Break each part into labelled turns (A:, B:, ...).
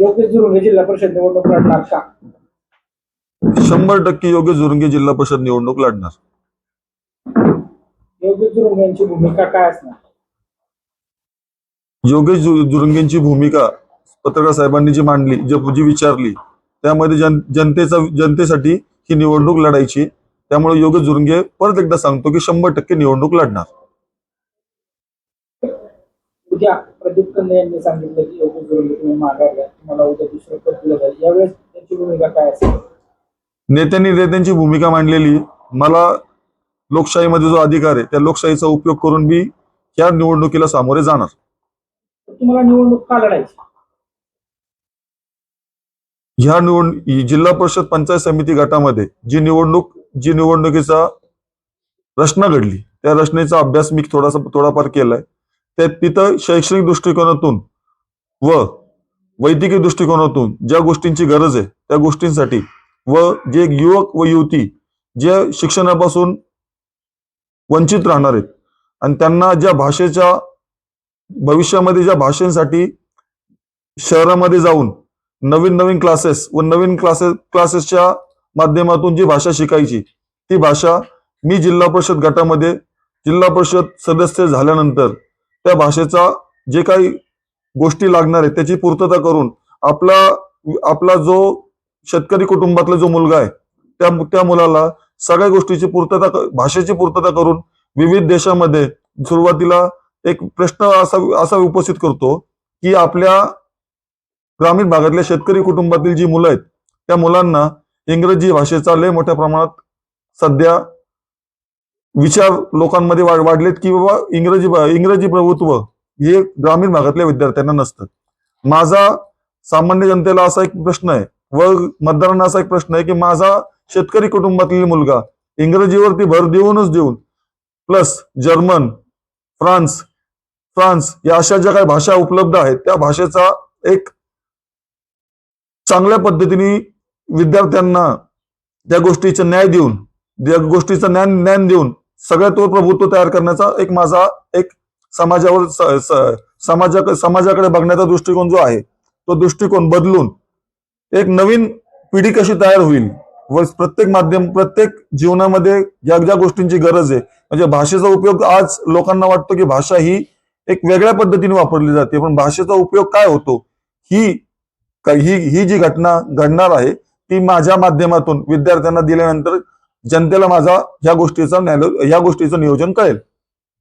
A: योगेश जुरुंगे जिल्हा परिषद निवडणूक लढणार का?
B: शंभर टक्के योग्य जुरंगे जिल्हा परिषद निवडणूक लढणार.
A: योगेश जुरुंगे यांची भूमिका काय असणार?
B: योगेश जु- जुरंगेंची भूमिका पत्रकार साहेबांनी जी मांडली जे- जी विचारली त्यामध्ये जन जनतेचा जनतेसाठी ही निवडणूक लढायची. त्यामुळे योगेश जुरंगे परत एकदा सांगतो की शंभर टक्के निवडणूक लढणार.
A: उद्या प्रदीप कंदे यांनी सांगितलं की योगेश जुरुंगे तुम्ही माघार घ्या. तुम्हाला उद्या दुसरं पद दिलं जाईल. यावेळेस त्यांची भूमिका काय असेल?
B: नेत्यांनी नेत्यांची भूमिका मांडलेली मला लोकशाहीमध्ये जो अधिकार आहे त्या लोकशाहीचा उपयोग करून मी या निवडणुकीला सामोरे जाणार.
A: तर तुम्हाला निवडणूक का लढायची?
B: ह्या निवड ही जिल्हा परिषद पंचायत समिती गटामध्ये जी निवडणूक जी निवडणुकीचा रचना घडली त्या रचनेचा अभ्यास मी थोडासा थोडाफार केलाय. ते तिथं शैक्षणिक दृष्टिकोनातून व वैद्यकीय दृष्टिकोनातून ज्या गोष्टींची गरज आहे त्या गोष्टींसाठी व जे युवक व युवती जे शिक्षणापासून वंचित राहणार आहेत आणि त्यांना ज्या भाषेच्या भविष्यामध्ये ज्या भाषेसाठी शहरामध्ये जाऊन नवीन नवीन क्लासेस व नवीन क्लासेस क्लासेसच्या माध्यमातून जी भाषा शिकायची ती भाषा मी जिल्हा परिषद गटामध्ये जिल्हा परिषद सदस्य झाल्यानंतर त्या भाषेचा जे काही गोष्टी लागणार आहेत त्याची पूर्तता करून आपला आपला जो शेतकरी कुटुंबातला जो मुलगा आहे त्या त्या मुलाला सगळ्या गोष्टीची पूर्तता भाषेची पूर्तता करून विविध देशामध्ये सुरुवातीला एक प्रश्न असा असा उपस्थित करतो की आपल्या ग्रामीण भागातल्या शेतकरी कुटुंबातील जी मुलं आहेत त्या मुलांना इंग्रजी भाषेचा लय मोठ्या प्रमाणात सध्या विचार लोकांमध्ये वाढ वाढलेत की बाबा इंग्रजी इंग्रजी प्रभुत्व हे ग्रामीण भागातल्या विद्यार्थ्यांना नसतं. माझा सामान्य जनतेला असा एक प्रश्न आहे व मतदारांना असा एक प्रश्न आहे की माझा शेतकरी कुटुंबातील मुलगा इंग्रजीवरती भर देऊनच देऊन प्लस जर्मन फ्रान्स फ्रान्स या अशा ज्या काही भाषा उपलब्ध आहेत त्या भाषेचा एक चांगल्या पद्धतीने विद्यार्थ्यांना त्या गोष्टीचा न्याय देऊन त्या गोष्टीचं ज्ञान ज्ञान देऊन सगळं तो प्रभुत्व तयार करण्याचा एक माझा एक समाजावर समाजा समाजाकडे बघण्याचा दृष्टिकोन जो आहे तो दृष्टिकोन बदलून एक नवीन पिढी कशी तयार होईल व प्रत्येक माध्यम प्रत्येक जीवनामध्ये ज्या ज्या गोष्टींची गरज आहे म्हणजे भाषेचा उपयोग आज लोकांना वाटतो की भाषा ही एक वेगळ्या पद्धतीने वापरली जाते पण भाषेचा उपयोग काय होतो ही ही ही जी घटना घडणार आहे ती माझ्या माध्यमातून विद्यार्थ्यांना दिल्यानंतर जनतेला माझा ह्या गोष्टीचा ह्या गोष्टीचं नियोजन कळेल.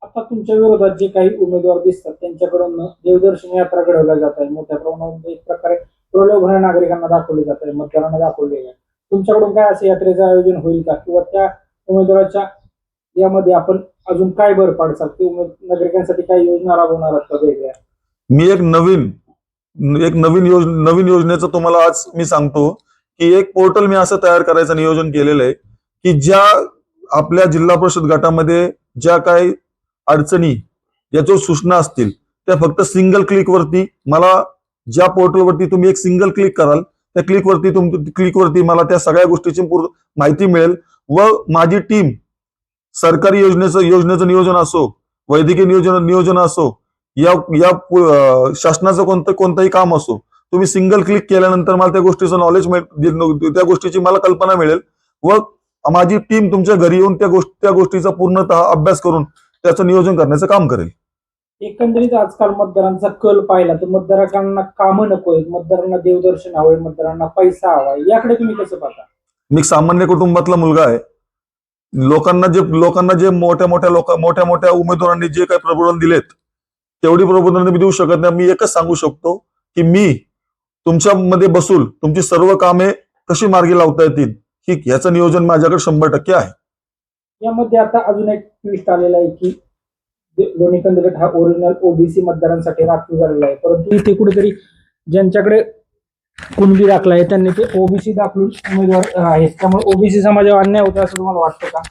A: आता तुमच्या विरोधात जे काही उमेदवार दिसतात त्यांच्याकडून देवदर्शन यात्रा घडवल्या जात आहे. मोठ्या प्रमाणात एक प्रकारे प्रलोभन नागरिकांना दाखवले जात आहे मतदारांना दाखवले आहे. तुमच्याकडून काय असं यात्रेचं आयोजन होईल का? किंवा त्या उमेदवाराच्या यामध्ये आपण अजून काय भर पाडसाल? की नागरिकांसाठी काय योजना राबवणार आहात का वेगळ्या?
B: मी एक नवीन एक नवीन योज नवीन योजनेचं तुम्हाला आज मी सांगतो की एक पोर्टल मी असं तयार करायचं नियोजन केलेलं आहे की ज्या आपल्या जिल्हा परिषद गटामध्ये ज्या काही अडचणी ज्या सूचना असतील त्या फक्त सिंगल क्लिकवरती मला ज्या पोर्टलवरती तुम्ही एक सिंगल क्लिक कराल त्या क्लिकवरती तुम क्लिकवरती मला त्या सगळ्या गोष्टीची पूर्ण माहिती मिळेल. व माझी टीम सरकारी योजनेचं योजनेचं नियोजन असो वैद्यकीय नियोजन नियोजन असो या या शासनाचं कोणतं कोणतंही काम असो तुम्ही सिंगल क्लिक केल्यानंतर मला त्या गोष्टीचं नॉलेज मिळेल त्या गोष्टीची मला कल्पना मिळेल. व माझी टीम तुमच्या घरी येऊन त्या गोष्टी त्या गोष्टीचा पूर्णतः अभ्यास करून त्याचं नियोजन करण्याचं काम करेल.
A: एकंदरीत आजकाल मतदारांचा कल पाहिला तर मतदारांना कामं नको आहेत. मतदारांना देवदर्शन हवंय मतदारांना पैसा हवाय. याकडे तुम्ही कसं पाहता?
B: मी सामान्य कुटुंबातला मुलगा आहे. लोकांना जे लोकांना जे मोठ्या मोठ्या लोक मोठ्या मोठ्या उमेदवारांनी जे काही प्रबोधन दिलेत तेवढी प्रबोधन मी देऊ शकत नाही. मी एकच सांगू शकतो की मी तुमच्यामध्ये बसून तुमची सर्व कामे कशी मार्गी लावता येतील? ही याचं नियोजन माझ्याकडे शंभर टक्के आहे.
A: यामध्ये आता अजून एक ट्विस्ट आलेला आहे की लोणी कंदगट हा ओरिजिनल ओबीसी मतदारांसाठी राखीव झालेला आहे. परंतु इथे कुठेतरी ज्यांच्याकडे कुणबी दाखला आहे त्यांनी ते ओबीसी दाखलून उमेदवार आहेत. त्यामुळे ओबीसी समाजावर अन्याय होता असं तुम्हाला वाटतं का?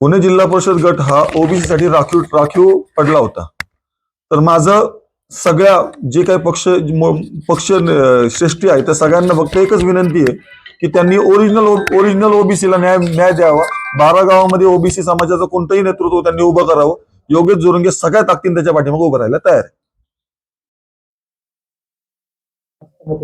B: पुणे जिल्हा परिषद गट हा ओबीसी साठी राखीव राखीव पडला होता. तर माझं सगळ्या जे काही पक्ष म- पक्ष श्रेष्ठी आहे त्या सगळ्यांना फक्त एकच विनंती आहे की त्यांनी ओरिजिनल ओरिजिनल ओबीसीला न्याय न्याय द्यावा. बारा गावामध्ये ओबीसी समाजाचं कोणतंही नेतृत्व त्यांनी उभं करावं. योगेश जोरंगे सगळ्या ताकदीन त्याच्या पाठीमागे उभं राहायला तयार आहे.